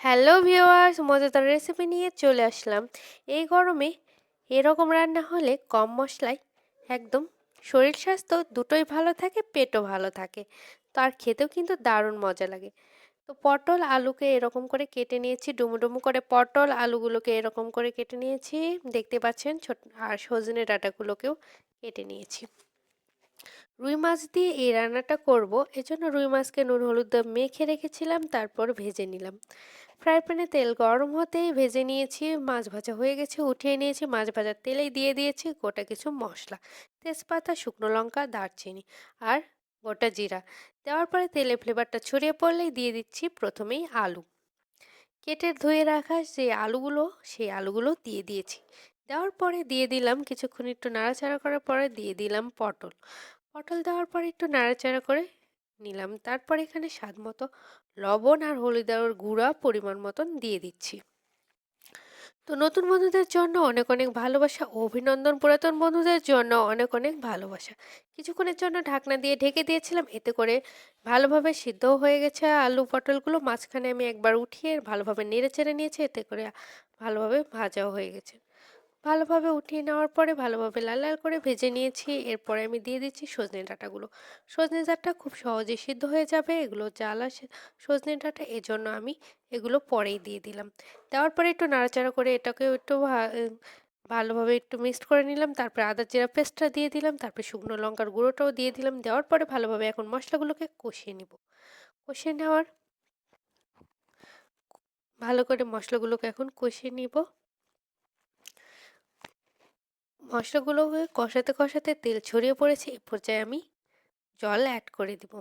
Hello viewers, মজাদার recipe নিয়ে চলে আসলাম। এই গরমে এরকম রান্না হলে কম মশলায় একদম শরীর স্বাস্থ্য দুটোই ভালো থাকে, পেটও ভালো থাকে। তো আর খেতেও কিন্তু দারুণ মজা লাগে। তো পটল আলুকে এরকম করে কেটে নিয়েছি ডুমু ডুমু করে পটল আলুগুলোকে এরকম করে কেটে নিয়েছি। দেখতে পাচ্ছেন ছোট আর সজনে ডাটাগুলোকেও কেটে নিয়েছি। রুই মাছ দিয়ে এই রান্নাটা করব। এজন্য রুই মাছকে নুন, হলুদ মেখে রেখেছিলাম, তারপর ভেজে নিলাম। ফ্রাই প্যানে তেল গরম হতেই ভেজে নিয়েছি। মাছ ভাজা হয়ে গেছে, উঠিয়ে নিয়েছি। মাছ ভাজার তেলেই দিয়ে দিয়েছি গোটা কিছু মশলা। তেজপাতা, শুকনো লঙ্কা, দারচিনি আর গোটা জিরা। দেওয়ার পরে তেলে ফ্লেভারটা ছড়িয়ে পড়লেই দিয়ে দিচ্ছি প্রথমেই আলু। কেটে ধুয়ে রাখা যে আলুগুলো, সেই আলুগুলো দিয়ে দিয়েছি। দেওয়ার পরে দিয়ে দিলাম, কিছুক্ষণ একটু নাড়াচাড়া করার পরে দিয়ে দিলাম পটল। পটল দেওয়ার পরে একটু নাড়াচাড়া করে নিলাম। তারপর এখানে স্বাদ মতো লবণ আর হলুদের গুঁড়া পরিমাণ মতন দিয়ে দিচ্ছি। তো নতুন বন্ধুদের জন্য অনেক অনেক ভালোবাসা, অভিনন্দন পুরাতন বন্ধুদের জন্য অনেক অনেক ভালোবাসা। কিছুক্ষণের জন্য ঢাকনা দিয়ে ঢেকে দিয়েছিলাম, এতে করে ভালোভাবে সিদ্ধ হয়ে গেছে। আলু পটলগুলো মাঝখানে আমি একবার উঠিয়ে ভালোভাবে নেড়ে চেড়ে নিয়েছি, এতে করে ভালোভাবে ভাজাও হয়ে গেছে। ভালোভাবে উঠিয়ে নেওয়ার পরে ভালোভাবে লাল লাল করে ভেজে নিয়েছি। এরপরে আমি দিয়ে দিচ্ছি সজনে ডাঁটাগুলো। সজনে ডাঁটা খুব সহজে সিদ্ধ হয়ে যাবে। এগুলো জ্বালা সজনে ডাঁটা, এজন্য আমি এগুলো পরেই দিয়ে দিলাম। দেওয়ার পরে একটু নাড়াচাড়া করে এটাকে একটু ভালোভাবে একটু মিক্সড করে নিলাম। তারপরে আদা জিরা পেস্টটা দিয়ে দিলাম। তারপরে শুকনো লঙ্কার গুঁড়োটাও দিয়ে দিলাম। দেওয়ার পরে ভালোভাবে এখন মশলাগুলোকে কষিয়ে নিব। কষিয়ে নেওয়ার, ভালো করে মশলাগুলোকে এখন কষিয়ে নিব। মশলাগুলোকে কষাতে কষাতে তেল ছড়িয়ে পড়েছে, এ পর্যায়ে আমি জল অ্যাড করে দিব।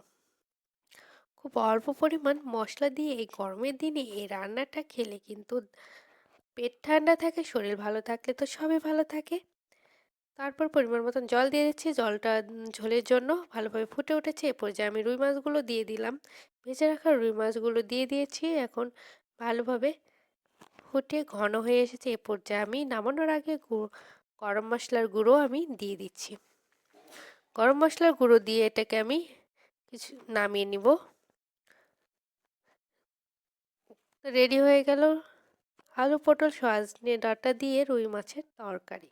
খুব অল্প পরিমাণ মশলা দিয়ে এই গরমের দিনে এই রান্নাটা খেলে কিন্তু পেট ঠান্ডা থাকে, শরীর ভালো থাকলে তো সবই ভালো থাকে। তারপর পরিমাণ মতন জল দিয়ে দিচ্ছি, জলটা ঝোলের জন্য ভালোভাবে ফুটে উঠেছে, এ পর্যায়ে আমি রুই মাছগুলো দিয়ে দিলাম। ভেজে রাখা রুই মাছগুলো দিয়ে দিয়েছি, এখন ভালোভাবে ফুটে ঘন হয়ে এসেছে, এ পর্যায়ে আমি নামানোর আগে গরম মশলার গুঁড়ো আমি দিয়ে দিচ্ছি। গরম মশলার গুঁড়ো দিয়ে এটাকে আমি কিছু নামিয়ে নিব। রেডি হয়ে গেল আলু পটল সয়াজনে ডাটা দিয়ে রুই মাছের তরকারি।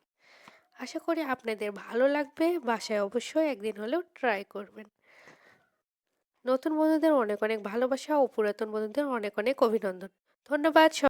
আশা করি আপনাদের ভালো লাগবে, বাসায় অবশ্যই একদিন হলেও ট্রাই করবেন। নতুন বন্ধুদের অনেক অনেক ভালোবাসা ও পুরাতন বন্ধুদের অনেক অনেক অভিনন্দন। ধন্যবাদ